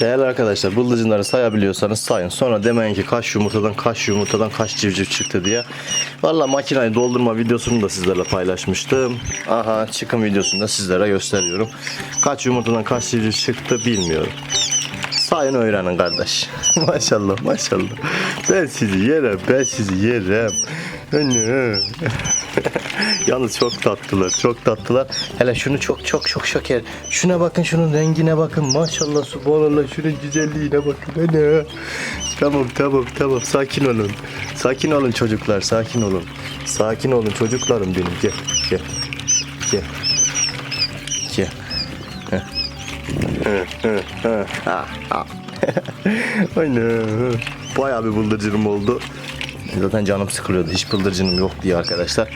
Değerli arkadaşlar bıldırcınları sayabiliyorsanız sayın. Sonra demeyin ki kaç yumurtadan kaç yumurtadan kaç civciv çıktı diye. Valla makinayı doldurma videosunu da sizlerle paylaşmıştım. Aha çıkım videosunu da sizlere gösteriyorum. Kaç yumurtadan kaç civciv çıktı bilmiyorum. Sayın öğrenin kardeş. maşallah maşallah. Ben sizi yerim ben sizi yerim. Anne. Yalnız çok tatlılar, çok tatlılar. Hele şunu çok çok çok şeker. Şuna bakın, şunun rengine bakın. Maşallah, subhanallah, şunun güzelliğine bakın. Ana. Tamam, tamam, tamam. Sakin olun. Sakin olun çocuklar, sakin olun. Sakin olun çocuklarım benim. Gel, gel. Gel. Ana. Bayağı bir bıldırcınım oldu. Zaten canım sıkılıyordu. Hiç bıldırcınım yok diye arkadaşlar.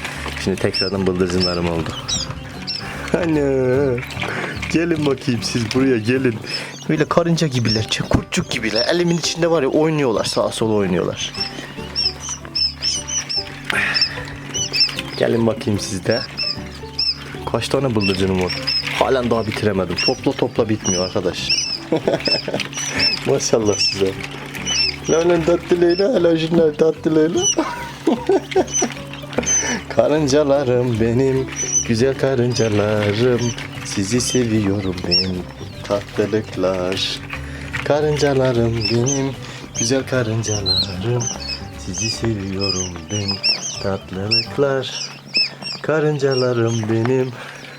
Şimdi tekrardan bıldırcınlarım oldu. Anne. Gelin bakayım siz buraya gelin. Böyle karınca gibiler, kurtçuk gibiler. Elimin içinde var ya oynuyorlar, sağa sola oynuyorlar. Gelin bakayım siz de. Kaç tane bıldırcınım var? Halen daha bitiremedim. Topla topla bitmiyor arkadaş. Maşallah size. Lan tatlı Leyla, hele şunlar tatlı Leyla. Karıncalarım benim, güzel karıncalarım. Sizi seviyorum ben, tatlılıklar. Karıncalarım benim, güzel karıncalarım. Sizi seviyorum ben, tatlılıklar. Karıncalarım benim.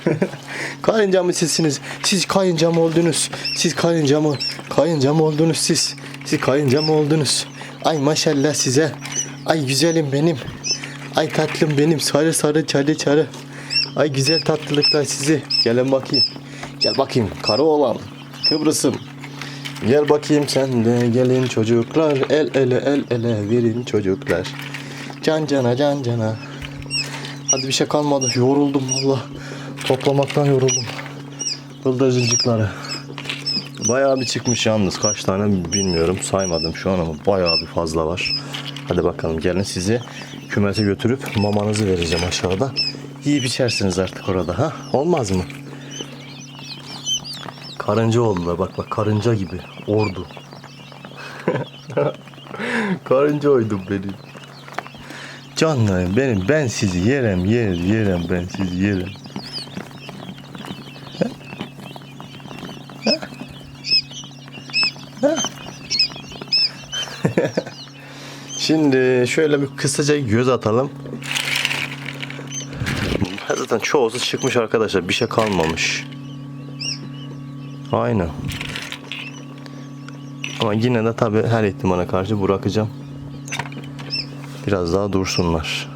Karınca mı sizsiniz? Siz kayınca mı oldunuz? Siz kayınca mı? Kayınca mı oldunuz siz? Siz kayınca mı oldunuz? Ay maşallah size. Ay güzelim benim. Ay tatlım benim. Sarı sarı çarı çarı. Ay güzel tatlılıklar sizi. Gelin bakayım. Gel bakayım. Karı olan. Kıbrıs'ım. Gel bakayım sen de gelin çocuklar. El ele el ele verin çocuklar. Can cana can cana. Hadi bir şey kalmadı. Yoruldum valla. Toplamaktan yoruldum. Bıldırcıncıkları. Bayağı bir çıkmış yalnız. Kaç tane bilmiyorum. Saymadım şu an ama bayağı bir fazla var. Hadi bakalım gelin sizi kümese götürüp mamanızı vereceğim aşağıda. Yiyip içersiniz artık orada ha? Olmaz mı? Karınca oldular bak bak karınca gibi. Ordu. karınca oydum benim. Canlarım benim ben sizi yerim yer yerim ben sizi yerim. Şimdi şöyle bir kısaca göz atalım. Zaten çoğusu çıkmış arkadaşlar. Bir şey kalmamış. Aynen. Ama yine de tabii her ihtimale karşı bırakacağım. Biraz daha dursunlar.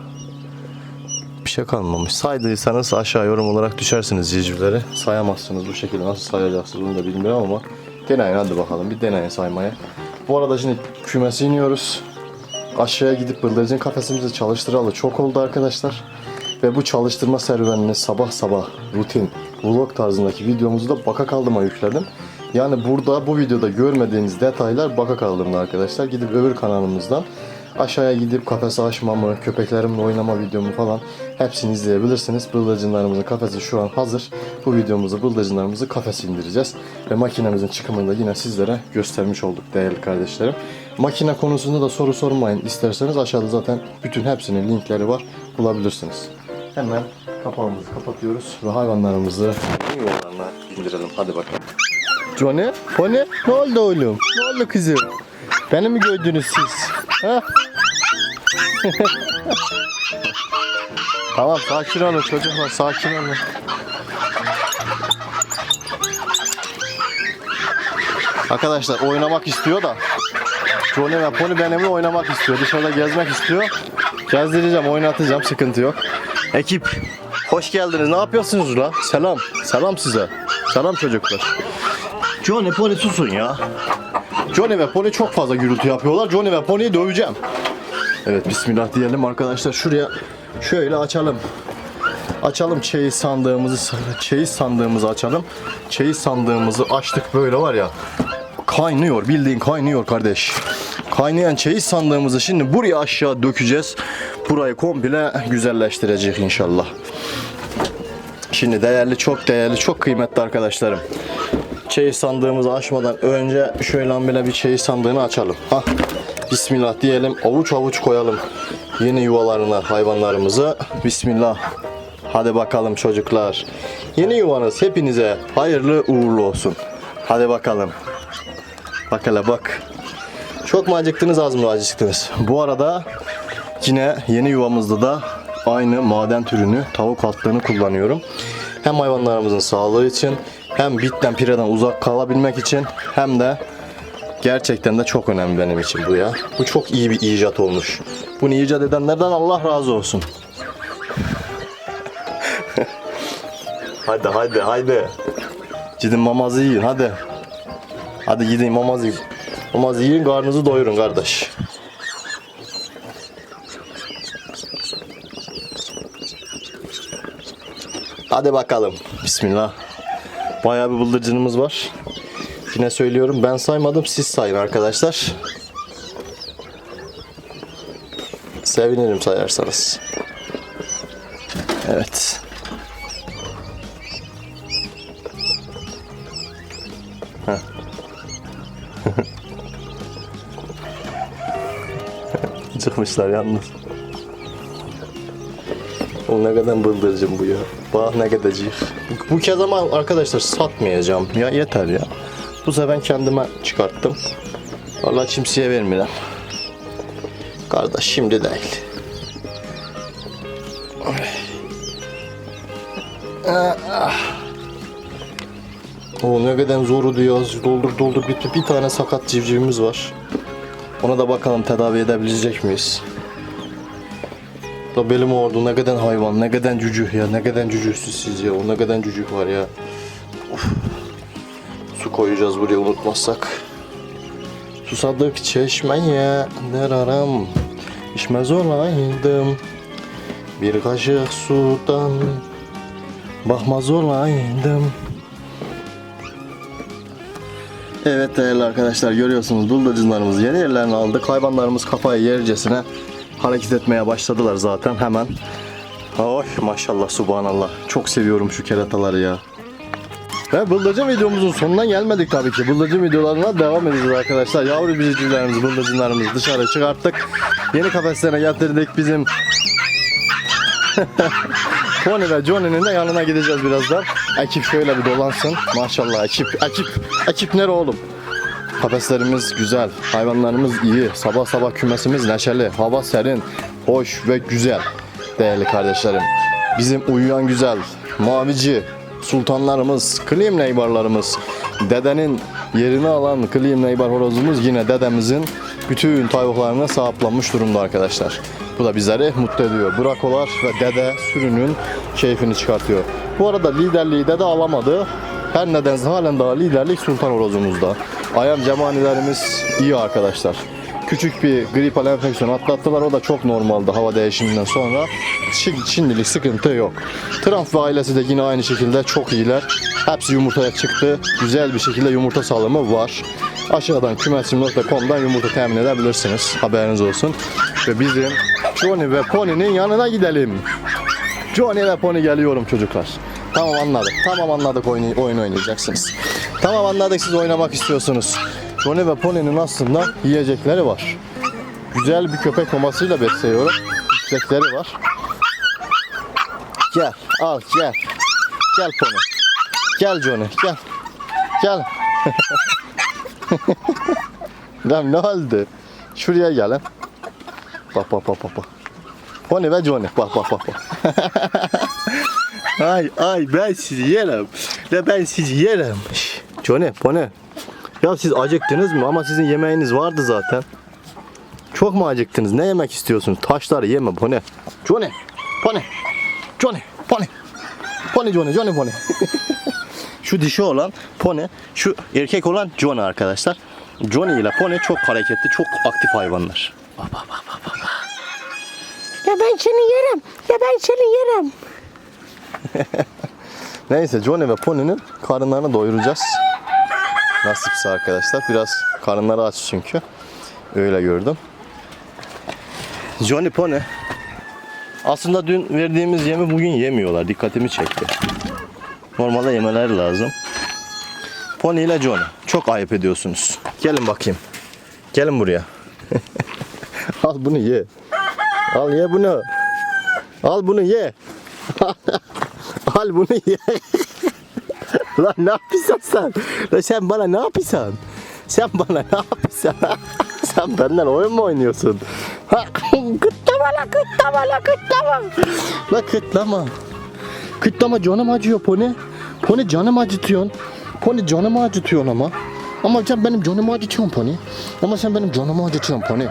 Bir şey kalmamış. Saydıysanız aşağı yorum olarak düşersiniz civcivleri. Sayamazsınız bu şekilde. Nasıl sayacaksınız onu da bilmiyorum ama deneyin hadi bakalım. Bir deneyin saymaya. Bu arada şimdi kümese iniyoruz. Aşağıya gidip bıldırcın kafesimizi çalıştıralı çok oldu arkadaşlar. Ve bu çalıştırma serüvenini sabah sabah rutin vlog tarzındaki videomuzu da baka kaldıma yükledim. Yani burada bu videoda görmediğiniz detaylar baka kaldırımda arkadaşlar. Gidip öbür kanalımızdan aşağıya gidip kafesi açmamı, köpeklerimle oynama videomu falan hepsini izleyebilirsiniz. Bıldırcınlarımızın kafesi şu an hazır. Bu videomuzda bıldırcınlarımızı kafese indireceğiz. Ve makinemizin çıkımını da yine sizlere göstermiş olduk değerli kardeşlerim. Makine konusunda da soru sormayın isterseniz aşağıda zaten bütün hepsinin linkleri var bulabilirsiniz. Hemen kapağımızı kapatıyoruz ve hayvanlarımızı yollarına indirelim. Hadi bakalım. Johnny, Pony, ne oldu oğlum? Ne oldu kızım? Beni mi gördünüz siz? Tamam sakin olun çocuklar sakin olun. Arkadaşlar oynamak istiyor da Johnny ve Pony benimle oynamak istiyor. Dışarıda gezmek istiyor. Gezdireceğim, oynatacağım. Sıkıntı yok. Ekip, hoş geldiniz. Ne yapıyorsunuz la? Selam. Selam size. Selam çocuklar. Johnny, Pony susun ya. Johnny ve Pony çok fazla gürültü yapıyorlar. Johnny ve Pony'yi döveceğim. Evet, bismillah diyelim arkadaşlar. Şuraya şöyle açalım. Açalım çeyiz sandığımızı, çeyiz sandığımızı açalım. Çeyiz sandığımızı açtık böyle var ya. Kaynıyor, bildiğin kaynıyor kardeş. Kaynayan çeyiz sandığımızı şimdi buraya aşağı dökeceğiz. Burayı komple güzelleştirecek inşallah. Şimdi değerli, çok değerli, çok kıymetli arkadaşlarım. Çeyiz sandığımızı açmadan önce şöyle böyle bir çeyiz sandığını açalım. Hah. Bismillah diyelim. Avuç avuç koyalım yeni yuvalarına hayvanlarımızı. Bismillah. Hadi bakalım çocuklar. Yeni yuvanız hepinize hayırlı uğurlu olsun. Hadi bakalım. Bak hele bak. Çok mu acıktınız az mı acıktınız? Bu arada yine yeni yuvamızda da aynı maden türünü tavuk altlığını kullanıyorum. Hem hayvanlarımızın sağlığı için hem bitten pireden uzak kalabilmek için hem de gerçekten de çok önemli benim için bu ya. Bu çok iyi bir icat olmuş. Bunu icat edenlerden Allah razı olsun. hadi hadi hadi. Gidin mamazı yiyin hadi. Hadi gidin mamazı yiyin. Mamazı yiyin karnınızı doyurun kardeş. Hadi bakalım. Bismillah. Bayağı bir bıldırcınımız var. Yine söylüyorum ben saymadım siz sayın arkadaşlar. Sevinirim sayarsanız. Evet. Çıkmışlar yalnız. O ne kadar bıldırcın bu ya. Bak ne kadarcık. Bu, kez ama arkadaşlar satmayacağım. Ya yeter ya. Bu sefer kendime çıkarttım. Vallahi kimseye vermiyorum. Kardeş şimdi değil. O ne kadar zoru diyor. Doldur doldur bir, bir tane sakat civcivimiz var. Ona da bakalım tedavi edebilecek miyiz? Da belim ordu ne kadar hayvan, ne kadar cücük ya, ne kadar cücüksüz siz ya, o ne kadar cücük var ya. Of. Su koyacağız buraya unutmazsak. Susadık çeşmeye der aram, içmez olaydım. Bir kaşık sudan bakmaz olaydım. Evet değerli arkadaşlar görüyorsunuz bıldırcınlarımız yeni yerlerini aldık. Hayvanlarımız kafayı yercesine hareket etmeye başladılar zaten hemen. Oy maşallah subhanallah. Çok seviyorum şu kerataları ya. Ve bıldırcın videomuzun sonuna gelmedik tabii ki. Bıldırcın videolarına devam edeceğiz arkadaşlar. Yavru biziciklerimiz, bıldırcınlarımız dışarı çıkarttık. Yeni kafeslerine getirdik bizim Tony ve Johnny'nin de yanına gideceğiz birazdan. Ekip şöyle bir dolansın. Maşallah ekip, ekip, ekip nere oğlum? Kafeslerimiz güzel, hayvanlarımız iyi, sabah sabah kümesimiz neşeli, hava serin, hoş ve güzel değerli kardeşlerim. Bizim uyuyan güzel, mavici, sultanlarımız, klim neybarlarımız, dedenin yerini alan klim neybar horozumuz yine dedemizin bütün tavuklarına sahiplenmiş durumda arkadaşlar. Bu da bizleri mutlu ediyor. Brakolar ve dede sürünün keyfini çıkartıyor. Bu arada liderliği dede alamadı. Her nedense halen daha liderlik Sultan Horozumuzda. Ayam cemanilerimiz iyi arkadaşlar. Küçük bir gripal enfeksiyon atlattılar. O da çok normaldi hava değişiminden sonra. Şi- Şimdilik sıkıntı yok. Trump ve ailesi de yine aynı şekilde çok iyiler. Hepsi yumurtaya çıktı. Güzel bir şekilde yumurta salımı var. Aşağıdan kümesim.com'dan yumurta temin edebilirsiniz. Haberiniz olsun. Ve bizim Johnny ve Pony'nin yanına gidelim. Johnny ve Pony geliyorum çocuklar. Tamam anladık. Tamam anladık oyun, oyun oynayacaksınız. Tamam anladık siz oynamak istiyorsunuz. Johnny ve Pony'nin aslında yiyecekleri var. Güzel bir köpek mamasıyla besliyorum. Yiyecekleri var. Gel al gel. Gel Pony. Gel Johnny gel. Gel. Lan ne oldu? Şuraya gelin. Bak bak bak bak. Pony ve Johnny. Bak bak bak. bak. ay ay ben sizi yerim. Ne ben sizi yerim. Johnny, Pony. Ya siz acıktınız mı? Ama sizin yemeğiniz vardı zaten. Çok mu acıktınız? Ne yemek istiyorsunuz? Taşları yeme Pony. Johnny, Pony. Johnny, Pony. Pony Johnny, Johnny Pony. şu dişi olan Pony, şu erkek olan Johnny arkadaşlar. Johnny ile Pony çok hareketli, çok aktif hayvanlar. Bak bak bak. Ya ben seni yerim. Ya ben seni yerim. Neyse Johnny ve Pony'nin karınlarını doyuracağız. Nasipse arkadaşlar. Biraz karınları aç çünkü. Öyle gördüm. Johnny Pony. Aslında dün verdiğimiz yemi bugün yemiyorlar. Dikkatimi çekti. Normalde yemeleri lazım. Pony ile Johnny. Çok ayıp ediyorsunuz. Gelin bakayım. Gelin buraya. Al bunu ye. Al ye bunu. Al bunu ye. Al bunu ye. Lan ne yapıyorsun sen? Lan sen bana ne yapıyorsun? Sen bana ne yapıyorsun? sen benden oyun mu oynuyorsun? Ha, kıtlama la kıtlama la kıtlama. La kıtlama. Kıtlama canım acıyor pony. Pony canım acıtıyorsun. Pony canımı acıtıyorsun ama. Ama sen benim canımı acıtıyorsun pony. Ama sen benim canımı acıtıyorsun pony.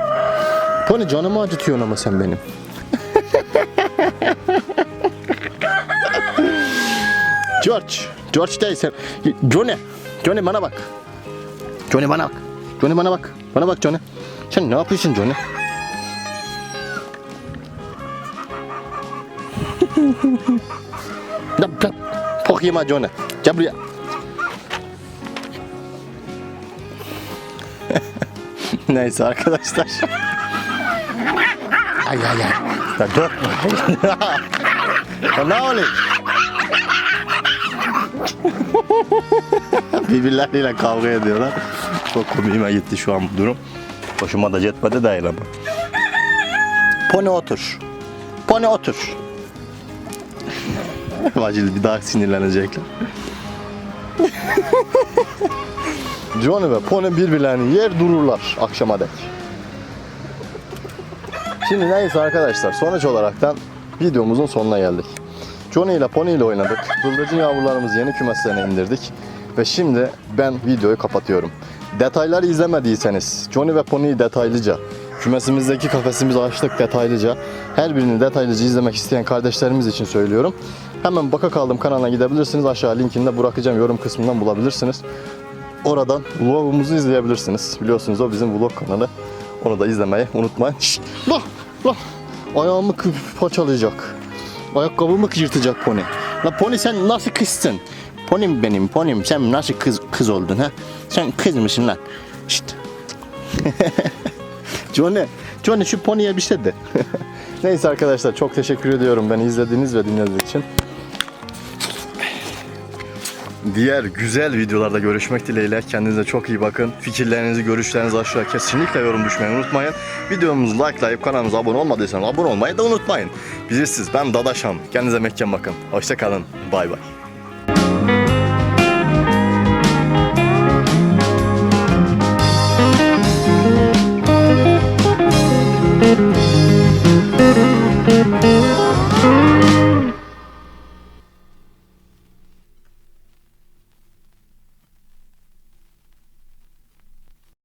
Pony canımı acıtıyorsun ama sen benim. George. George sen. Johnny. Johnny bana bak. Johnny bana bak. Johnny bana bak. Bana bak Johnny. Sen ne yapıyorsun Johnny? Ne yap? Pok yeme Johnny. Gel buraya. Neyse arkadaşlar. Ay ay ay. Ya dur. ya ne oluyor? Birbirleriyle kavga ediyorlar. Çok komiğime gitti şu an bu durum. Hoşuma da yetmedi değil. Pony otur. Pony otur. Vacil bir daha sinirlenecekler. Johnny ve Pony birbirlerini yer dururlar akşama dek. Şimdi neyse arkadaşlar sonuç olaraktan videomuzun sonuna geldik. Johnny ile Pony ile oynadık. Bıldırcın yavrularımızı yeni kümeslerine indirdik. Ve şimdi ben videoyu kapatıyorum. Detayları izlemediyseniz Johnny ve Pony'yi detaylıca kümesimizdeki kafesimizi açtık detaylıca. Her birini detaylıca izlemek isteyen kardeşlerimiz için söylüyorum. Hemen Baka Kaldım kanalına gidebilirsiniz. Aşağı linkini de bırakacağım. Yorum kısmından bulabilirsiniz. Oradan vlogumuzu izleyebilirsiniz. Biliyorsunuz o bizim vlog kanalı. Onu da izlemeyi unutmayın. Şşt, lah, lah. Ayağımı parçalayacak. Ayakkabımı yırtacak pony. La pony sen nasıl kızsın? Ponim benim ponim. Sen nasıl kız kız oldun ha? Sen kız mısın lan? Şşt. Johnny, Johnny şu pony'e bir şey de. Neyse arkadaşlar çok teşekkür ediyorum beni izlediğiniz ve dinlediğiniz için diğer güzel videolarda görüşmek dileğiyle. Kendinize çok iyi bakın. Fikirlerinizi, görüşlerinizi aşağıya kesinlikle yorum düşmeyi unutmayın. Videomuzu likelayıp kanalımıza abone olmadıysanız abone olmayı da unutmayın. Bizi siz, ben Dadaşam. Kendinize mekken bakın. Hoşçakalın. Bay bay.